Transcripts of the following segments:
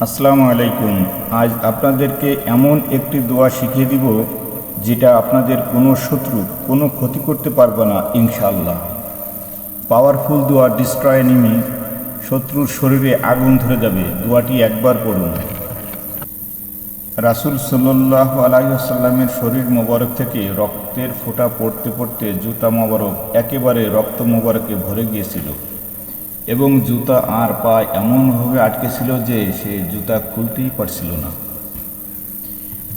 আসসালামু আলাইকুম। আজ আপনাদেরকে এমন একটি দোয়া শিখিয়ে দিব, যেটা আপনাদের কোনো শত্রু, কোনো ক্ষতি করতে পারবে না, ইনশাআল্লাহ। পাওয়ারফুল দোয়া ডিস্ট্রয় এনিমি শত্রুর শরীরে আগুন ধরে যাবে। দোয়াটি একবার পড়ুন। রাসুল সাল্লাহ আলাইসাল্লামের শরীর মোবারক থেকে রক্তের ফোঁটা পড়তে পড়তে জুতা মোবারক একেবারে রক্ত মোবারকে ভরে গিয়েছিল। এবং জুতা আর পা এমনভাবে আটকে ছিল যে সে জুতা খুলতেই পারছিল না।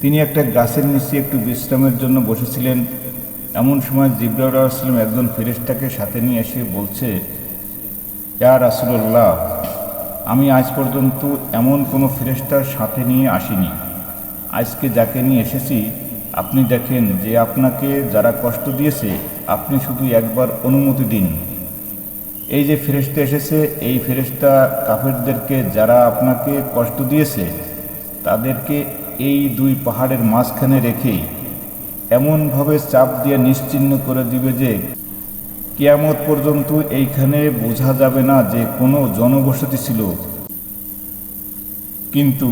তিনি একটা গাছের নিচে একটু বিশ্রামের জন্য বসেছিলেন। এমন সময় জিব্রাউল আসলাম একজন ফেরেশতাকে সাথে নিয়ে এসে বলছে, ইয়া রাসুল্লাহ আমি আজ পর্যন্ত এমন কোনো ফেরেশতার সাথে নিয়ে আসিনি। আজকে যাকে নিয়ে এসেছি, আপনি দেখেন যে আপনাকে যারা কষ্ট দিয়েছে, আপনি শুধু একবার অনুমতি দিন। এই যে ফেরেশতা এসেছে, এই ফেরেশতা কাফেরদেরকে যারা আপনাকে কষ্ট দিয়েছে, তাদেরকে এই দুই পাহাড়ের মাঝখানে রেখে এমনভাবে চাপ দিয়ে নিশ্চিহ্ন করে দিবে যে কেয়ামত পর্যন্ত এইখানে বোঝা যাবে না যে কোনো জনবসতি ছিল। কিন্তু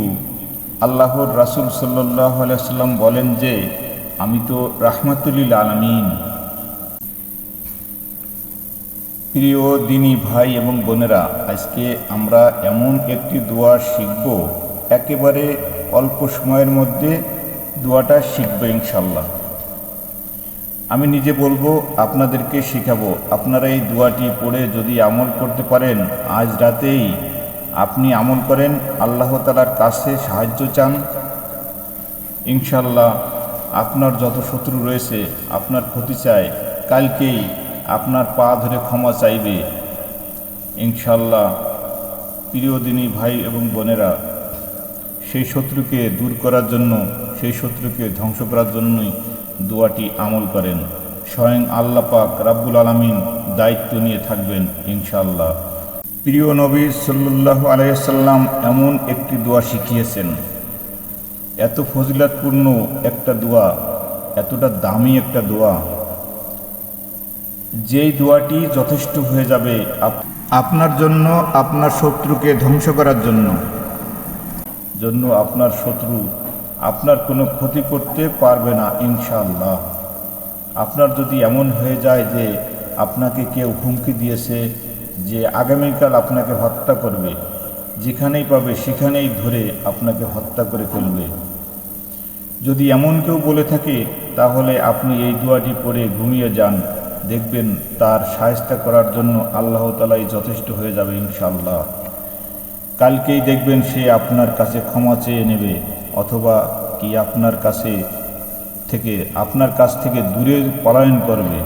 আল্লাহর রাসুল সাল্লাহ আলাইসাল্লাম বলেন যে, আমি তো রাহমাতুলিল আলমিন। প্রিয় দিনী ভাই এবং বোনেরা, আজকে আমরা এমন একটি দোয়া শিখব, একেবারে অল্প সময়ের মধ্যে দোয়াটা শিখবে ইনশাল্লাহ আমি নিজে বলব, আপনাদেরকে শেখাবো, আপনারা এই দোয়াটি পড়ে যদি আমল করতে পারেন, আজ রাতেই আপনি আমল করেন, আল্লাহ তালার কাছে সাহায্য চান। ইনশাল্লাহ আপনার যত শত্রু রয়েছে, আপনার ক্ষতি চায় কালকেই আপনার পা ধরে ক্ষমা চাইবে। ইনশাল্লাহ প্রিয় দিনী ভাই এবং বোনেরা, সেই শত্রুকে দূর করার জন্য, সেই শত্রুকে ধ্বংস করার জন্যই দোয়াটি আমল করেন। স্বয়ং আল্লাহ পাক রাব্বুল আলমিন দায়িত্ব নিয়ে থাকবেন ইনশাল্লাহ প্রিয় নবী সাল্লাহ আলাইসাল্লাম এমন একটি দোয়া শিখিয়েছেন। এত ফজিলাতপূর্ণ একটা দোয়া, এতটা দামি একটা দোয়া যেই দোয়াটি যথেষ্ট হয়ে যাবে আপনার জন্য আপনার শত্রুকে ধ্বংস করার জন্য। জন্য আপনার শত্রু আপনার কোনো ক্ষতি করতে পারবে না ইনশাআল্লাহ। আপনার যদি এমন হয়ে যায় যে আপনাকে কেউ হুমকি দিয়েছে যে আগামীকাল আপনাকে হত্যা করবে যেখানেই পাবে সেখানেই ধরে আপনাকে হত্যা করে ফেলবে। যদি এমন কেউ বলে থাকে তাহলে আপনি এই দোয়াটি পড়ে ঘুমিয়ে যান। দেখবেন তার সায়স্তা করার জন্য আল্লাহ তালাই যথেষ্ট হয়ে যাবে ইনশাল্লাহ কালকেই দেখবেন সে আপনার কাছে ক্ষমা চেয়ে নেবে অথবা কি আপনার কাছে থেকে, আপনার কাছ থেকে দূরে পলায়ন করবে।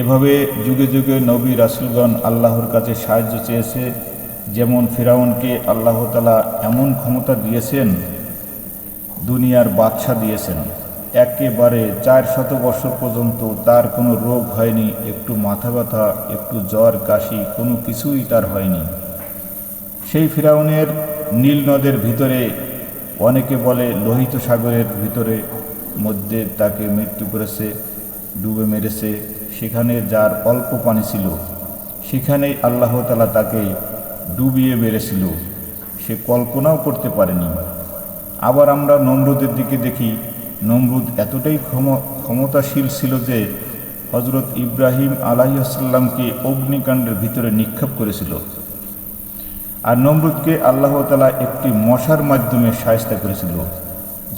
এভাবে যুগে যুগে নবী রাসুলগণ আল্লাহর কাছে সাহায্য চেয়েছে। যেমন ফিরাউনকে আল্লাহতালা এমন ক্ষমতা দিয়েছেন, দুনিয়ার বাদশা দিয়েছেন। একেবারে চার শত বছর পর্যন্ত তার কোনো রোগ হয়নি, একটু মাথা ব্যথা, একটু জ্বর, কাশি, কোনো কিছুই তার হয়নি। সেই ফিরাউনের নীল নদের ভিতরে, অনেকে বলে লোহিত সাগরের ভিতরে মধ্যে তাকে মৃত্যু করেছে, ডুবে মেরেছে, সেখানে যার অল্প পানি ছিল, সেখানেই আল্লাহ তালা তাকে ডুবিয়ে মেরেছিল। সে কল্পনাও করতে পারেনি। আবার আমরা নমরুদের দিকে দেখি নমরুদ এতটাই ক্ষম, ক্ষমতাশীল ছিল যে হজরত ইব্রাহিম আলাহিসাল্লামকে অগ্নিকাণ্ডের ভিতরে নিক্ষেপ করেছিল। আর নমরুদকে আল্লাহ তালা একটি মশার মাধ্যমে সায়স্তা করেছিল।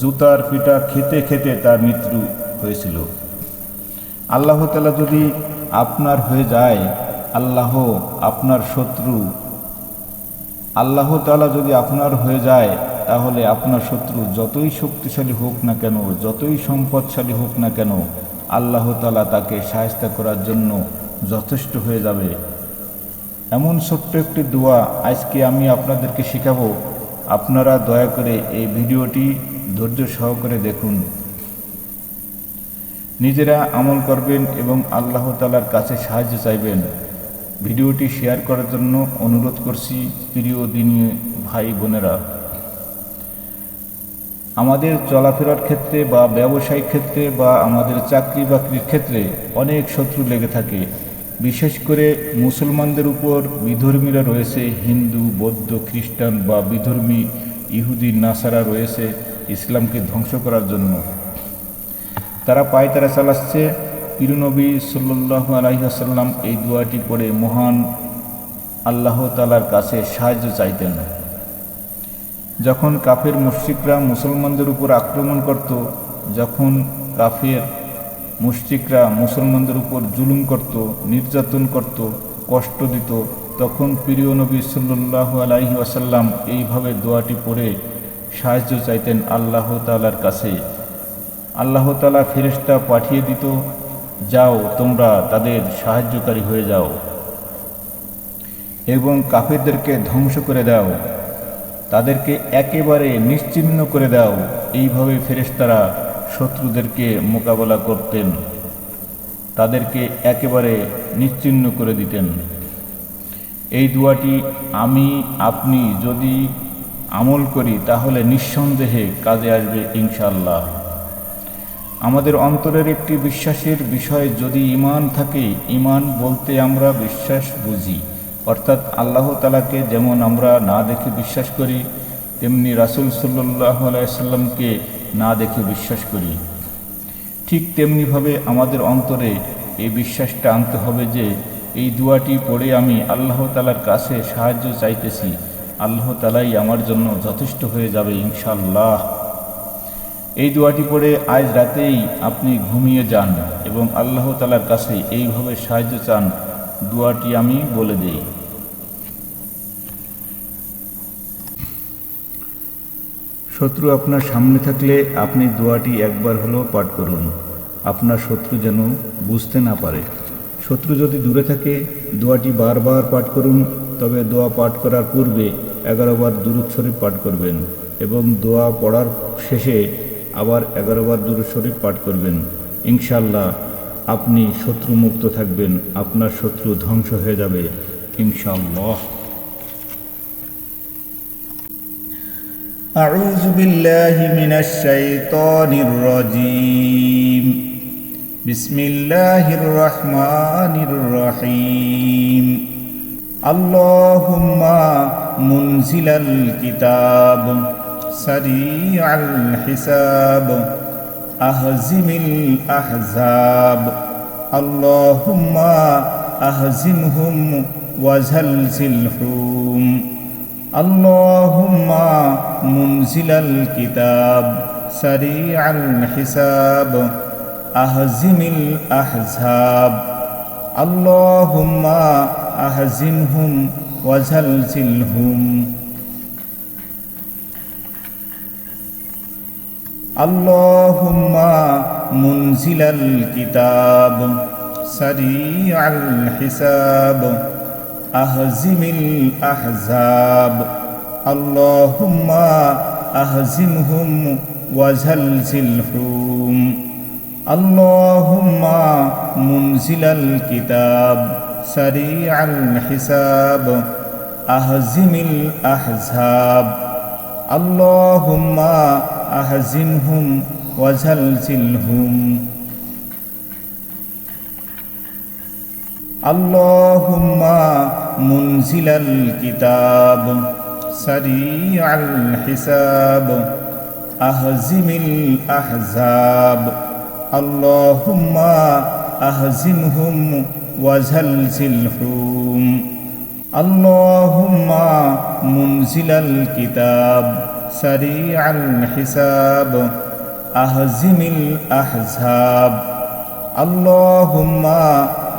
জুতার পিটা খেতে খেতে তার মৃত্যু হয়েছিল। আল্লাহ তালা যদি আপনার হয়ে যায়, আল্লাহ আপনার শত্রু। আল্লাহ তালা যদি আপনার হয়ে যায় তাহলে আপনার শত্রু যতই শক্তিশালী হোক না কেন, যতই সম্পদশালী হোক না কেন, আল্লাহ তালা তাকে সাহায্য করার জন্য যথেষ্ট হয়ে যাবে। এমন ছোট্ট একটি দোয়া আজকে আমি আপনাদেরকে শেখাবো। আপনারা দয়া করে এই ভিডিওটি ধৈর্য সহকারে দেখুন। নিজেরা আমল করবেন এবং আল্লাহ তালার কাছে সাহায্য চাইবেন। ভিডিওটি শেয়ার করার জন্য অনুরোধ করছি প্রিয় দিনী ভাই বোনেরা। আমাদের চলাফেরার ক্ষেত্রে বা ব্যবসায়িক ক্ষেত্রে বা আমাদের চাকরি বাকরির ক্ষেত্রে অনেক শত্রু লেগে থাকে। বিশেষ করে মুসলমানদের উপর বিধর্মীরা রয়েছে, হিন্দু, বৌদ্ধ, খ্রিস্টান বা বিধর্মী ইহুদি, নাসারা রয়েছে ইসলামকে ধ্বংস করার জন্য। তারা পায়তারা চালাচ্ছে। পিরুনবী সাল্লাহ আলহিহাসাল্লাম এই দোয়াটি পড়ে মহান আল্লাহ তালার কাছে সাহায্য চাইতেন। যখন কাফের মুশ্রিকরা মুসলমানদের উপর আক্রমণ করত, যখন কাফের মুশ্রিকরা মুসলমানদের উপর জুলুম করত, নির্যাতন করত, কষ্ট দিত, তখন প্রিয় নবী সাল্লাহ আলাইহি আসাল্লাম এইভাবে দোয়াটি পড়ে সাহায্য চাইতেন আল্লাহ তালার কাছে। আল্লাহ তালা ফেরেস্তা পাঠিয়ে দিত, যাও, তোমরা তাদের সাহায্যকারী হয়ে যাও এবং কাফেরদেরকে ধ্বংস করে দাও। তাদেরকে একেবারে নিশ্চিহ্ন করে দাও। এইভাবে ফেরেশতারা শত্রুদেরকে মোকাবেলা করতেন। তাদেরকে একেবারে নিশ্চিহ্ন করে দিতেন। এই দুয়াটি আমি, আপনি যদি আমল করি, তাহলে নিঃসন্দেহে কাজে আসবে ইনশাল্লাহ আমাদের অন্তরের একটি বিশ্বাসের বিষয়, যদি ইমান থাকে ইমান বলতে আমরা বিশ্বাস বুঝি। অর্থাৎ আল্লাহ তালাকে যেমন আমরা না দেখে বিশ্বাস করি, তেমনি রাসুল সাল্লাহ আলাইসাল্লামকে না দেখে বিশ্বাস করি। ঠিক তেমনিভাবে আমাদের অন্তরে এই বিশ্বাসটা আনতে হবে যে, এই দুয়াটি পড়ে আমি আল্লাহ তালার কাছে সাহায্য চাইতেছি। আল্লাহ তালাই আমার জন্য যথেষ্ট হয়ে যাবে ইনশাল্লাহ এই দোয়াটি পড়ে আজ রাতেই আপনি ঘুমিয়ে যান এবং আল্লাহ তালার কাছে এইভাবে সাহায্য চান, দোয়াটি আমি বলে দেই। শত্রু আপনার সামনে থাকলে আপনি দোয়াটি একবার হলেও পাঠ করুন। আপনার শত্রু যেন বুঝতে না পারে। শত্রু যদি দূরে থাকে, দোয়াটি বারবার পাঠ করুন, তবে দোয়া পাঠ করার পূর্বে এগারোবার দুরুদ শরীফ পাঠ করবেন এবং দোয়া পড়ার শেষে আবার এগারোবার দুরুদ শরীফ পাঠ করবেন। ইনশাল্লাহ আপনি শত্রুমুক্ত থাকবেন, আপনার শত্রু ধ্বংস হয়ে যাবে। ইনশাল্লাহ أعوذ بالله من الشيطان الرجيم. بسم الله الرحمن الرحيم. اللهم منزل الكتاب سريع الحساب أهزم الأحزاب. اللهم أهزمهم وزلزلهم. اللهم منزل الكتاب سريع الحساب أهزم الأحزاب. اللهم أهزمهم وزلزلهم. اللهم منزل الكتاب سريع الحساب. أهزم الأحزاب. اللهم أهزمهم وزلزلهم. اللهم منزل الكتاب سريع الحساب. أهزم الأحزاب. اللهم أهزمهم وزلزلهم. اللهم منزل الكتاب سريع الحساب أهزم الأحزاب. اللهم أهزمهم وزلزلهم اللهم منزل الكتاب سريع الحساب أهزم الأحزاب. اللهم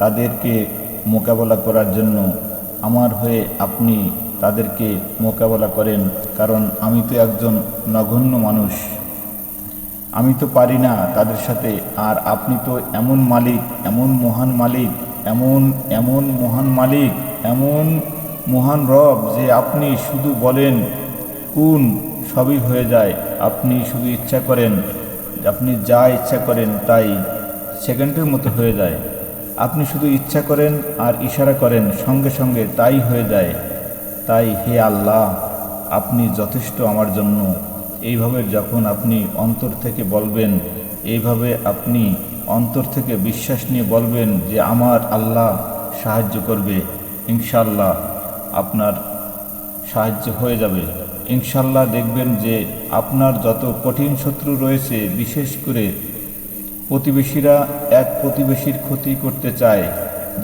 তাদেরকে মোকাবেলা করার জন্য আমার হয়ে আপনি তাদেরকে মোকাবেলা করেন, কারণ আমি তো একজন নগণ্য মানুষ। আমি তো পারি না তাদের সাথে, আর আপনি তো এমন মালিক, এমন মহান মালিক, এমন এমন মহান মালিক, এমন মহান রব যে আপনি শুধু বলেন, কোন সবই হয়ে যায়, আপনি শুধু ইচ্ছা করেন, আপনি যা ইচ্ছা করেন তাই সেকেন্ডের মতো হয়ে যায়। আপনি শুধু ইচ্ছা করেন আর ইশারা করেন, সঙ্গে সঙ্গে তাই হয়ে যায়। তাই হে আল্লাহ, আপনি যথেষ্ট আমার জন্য। এইভাবে যখন আপনি অন্তর থেকে বলবেন, এইভাবে আপনি অন্তর থেকে বিশ্বাস নিয়ে বলবেন যে আমার আল্লাহ সাহায্য করবে ইনশাল্লাহ আপনার সাহায্য হয়ে যাবে। ইনশাল্লাহ দেখবেন যে আপনার যত কঠিন শত্রু রয়েছে, বিশেষ করে প্রতিবেশীরা এক প্রতিবেশীর ক্ষতি করতে চায়।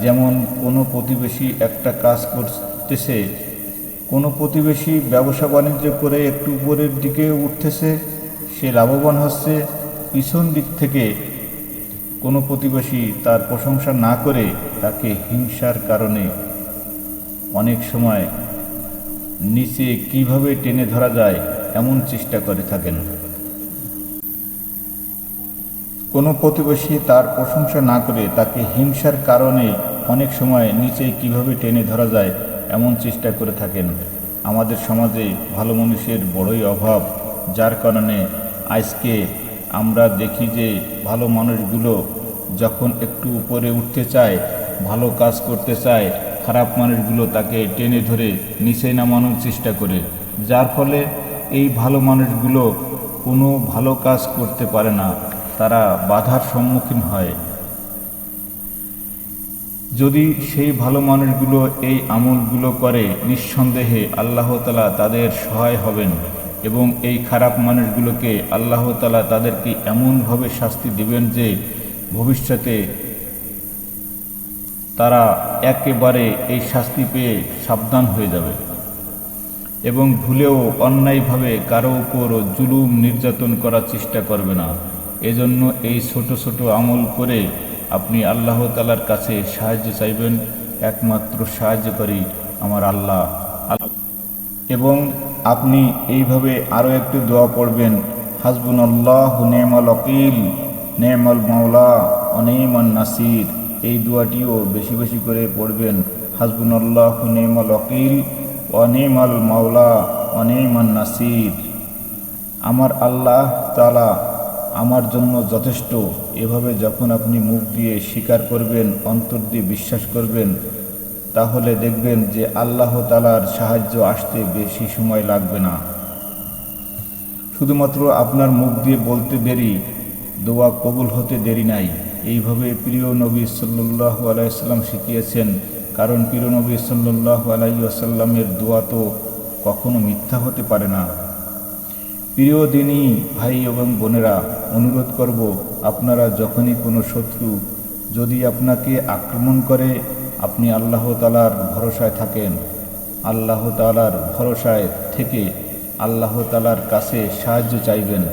যেমন, কোনো প্রতিবেশী একটা কাজ করতেছে, কোনো প্রতিবেশী ব্যবসা বাণিজ্য করে একটু উপরের দিকে উঠতেছে, সে লাভবান হচ্ছে, পিছন দিক থেকে কোনো প্রতিবেশী তার প্রশংসা না করে তাকে হিংসার কারণে। অনেক সময় নিচে কীভাবে টেনে ধরা যায় এমন চেষ্টা করে থাকেন। কোনো প্রতিবেশী তার প্রশংসা না করে তাকে হিংসার কারণে অনেক সময় নিচে কীভাবে টেনে ধরা যায় এমন চেষ্টা করে থাকেন। আমাদের সমাজে ভালো মানুষের বড়ই অভাব, যার কারণে আজকে আমরা দেখি যে ভালো মানুষগুলো যখন একটু উপরে উঠতে চায়, ভালো কাজ করতে চায়, খারাপ মানুষগুলো তাকে টেনে ধরে নিচে নামানোর চেষ্টা করে। যার ফলে এই ভালো মানুষগুলো কোনো ভালো কাজ করতে পারে না। তারা বাধার সম্মুখীন হয়। যদি সেই ভালো মানুষগুলো এই আমলগুলো করে, নিঃসন্দেহে আল্লাহ তালা তাদের সহায় হবেন এবং এই খারাপ মানুষগুলোকে আল্লাহ তালা তাদেরকে এমনভাবে শাস্তি দিবেন যে ভবিষ্যতে তারা একেবারে এই শাস্তি পেয়ে সাবধান হয়ে যাবে এবং ভুলেও অন্যায়ভাবে কারও উপর জুলুম নির্যাতন করার চেষ্টা করবে না। এজন্য এই ছোট ছোট আমল করে আপনি আল্লাহ তালার কাছে সাহায্য চাইবেন, একমাত্র সাহায্যকারী আমার আল্লাহ। এবং আপনি এইভাবে আরও একটু দোয়া পড়বেন হাসবুন আল্লাহ নেমল অকিল নেমল মাওলা, অনেমান নাসির। এই দোয়াটিও বেশি বেশি করে পড়বেন হাসবুন আল্লাহ নেমল অকিল অনেমাল মাওলা, অনেমান নাসির। আমার আল্লাহ তালা আমার জন্য যথেষ্ট। এভাবে যখন আপনি মুখ দিয়ে স্বীকার করবেন, অন্তর দিয়ে বিশ্বাস করবেন, তাহলে দেখবেন যে আল্লাহ তালার সাহায্য আসতে বেশি সময় লাগবে না। শুধুমাত্র আপনার মুখ দিয়ে বলতে দেরি, দোয়া কবুল হতে দেরি নাই। এইভাবে প্রিয় নবী সাল্লাহ আলাইসাল্লাম শিখিয়েছেন, কারণ প্রিয় নবী সাল্লাহ আলাইসাল্লামের দোয়া তো কখনো মিথ্যা হতে পারে না। প্রিয় দিনই ভাই এবং বোনেরা, অনুরোধ করব আপনারা যখনই কোনো শত্রু যদি আপনাকে আক্রমণ করে, আপনি আল্লাহ তালার ভরসায় থাকেন। আল্লাহ তালার ভরসায় থেকে আল্লাহ তালার কাছে সাহায্য চাইবেন।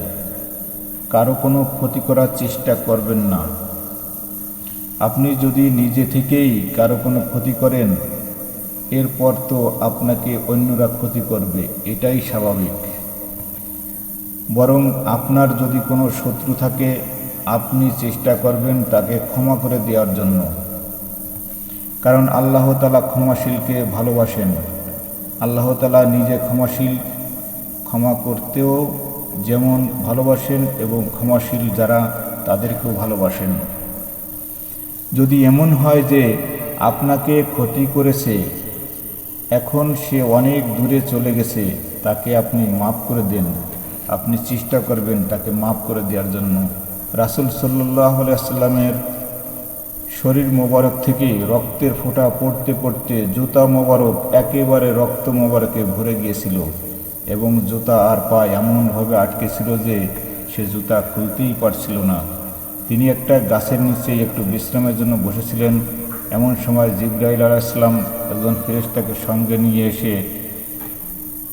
কারও কোনো ক্ষতি করার চেষ্টা করবেন না। আপনি যদি নিজে থেকেই কারও কোনো ক্ষতি করেন, এরপর তো আপনাকে অন্যরা ক্ষতি করবে, এটাই স্বাভাবিক। বরং আপনার যদি কোনো শত্রু থাকে, আপনি চেষ্টা করবেন তাকে ক্ষমা করে দেওয়ার জন্য। কারণ আল্লাহ তালা ক্ষমাশীলকে ভালোবাসেন। আল্লাহ তালা নিজে ক্ষমাশীল, ক্ষমা করতেও যেমন ভালোবাসেন এবং ক্ষমাশীল যারা, তাদেরকেও ভালোবাসেন। যদি এমন হয় যে আপনাকে ক্ষতি করেছে, এখন সে অনেক দূরে চলে গেছে, তাকে আপনি মাফ করে দেন। আপনি চেষ্টা করবেন তাকে মাফ করে দেওয়ার জন্য। রাসুল সাল্লাহ সাল্লামের শরীর মোবারক থেকে রক্তের ফোঁটা পড়তে পড়তে জুতা মোবারক একেবারে রক্ত মোবারকে ভরে গিয়েছিল এবং জুতা আর পা এমনভাবে আটকে ছিল যে সে জুতা খুলতেই পারছিল না। তিনি একটা গাছের নিচে একটু বিশ্রামের জন্য বসেছিলেন। এমন সময় জিব্রাইল আলাইসলাম একজন ফেরেশতাকে সঙ্গে নিয়ে এসে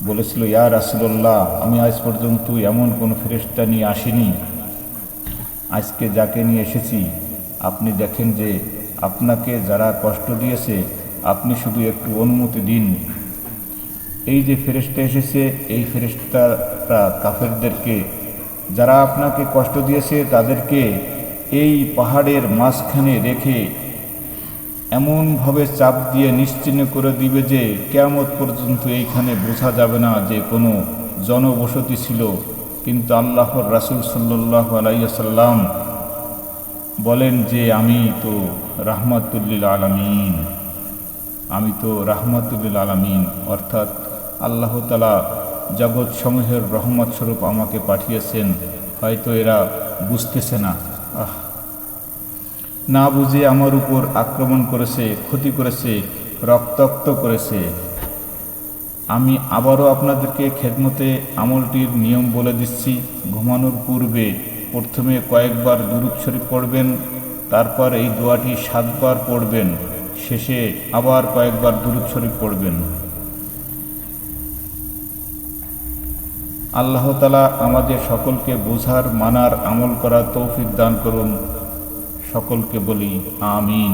বলেছিল, ইয়া রাসুল্লাহ আমি আজ পর্যন্ত এমন কোনো ফেরেশতা নিয়ে আসিনি। আজকে যাকে নিয়ে এসেছি, আপনি দেখেন যে আপনাকে যারা কষ্ট দিয়েছে, আপনি শুধু একটু অনুমতি দিন। এই যে ফেরেশতা এসেছে, এই ফেরেশতারা কাফেরদেরকে, যারা আপনাকে কষ্ট দিয়েছে, তাদেরকে এই পাহাড়ের মাঝখানে রেখে এমনভাবে চাপ দিয়ে নিশ্চিহ্ন করে দিবে যে কেয়ামত পর্যন্ত এইখানে বোঝা যাবে না যে কোনো জনবসতি ছিল। কিন্তু আল্লাহর রাসুল সাল্লাহ আলাইসাল্লাম বলেন যে, আমি তো রাহমাতুল্লিল আলামিন। আমি তো রাহমাতুল্লিল আলামিন। অর্থাৎ আল্লাহ তালা জগৎ সমূহের রহমত স্বরূপ আমাকে পাঠিয়েছেন। হয়তো এরা বুঝতেছে না। আহ! না বুঝে আমার উপর আক্রমণ করেছে, ক্ষতি করেছে, রক্তাক্ত করেছে। আমি আবারও আপনাদেরকে খেদমতে আমলটির নিয়ম বলে দিচ্ছি। ঘুমানোর পূর্বে প্রথমে কয়েকবার দুরুদ পড়বেন, তারপর এই দোয়াটি সাতবার পড়বেন, শেষে আবার কয়েকবার দুরুদ পড়বেন। আল্লাহতালা আমাদের সকলকে বোঝার, মানার, আমল করার তৌফিক দান করুন। সকলকে বলি আমিন।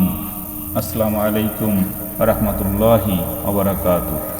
আসসালামু আলাইকুম রহমতুল্লাহি আবরাকাতুহ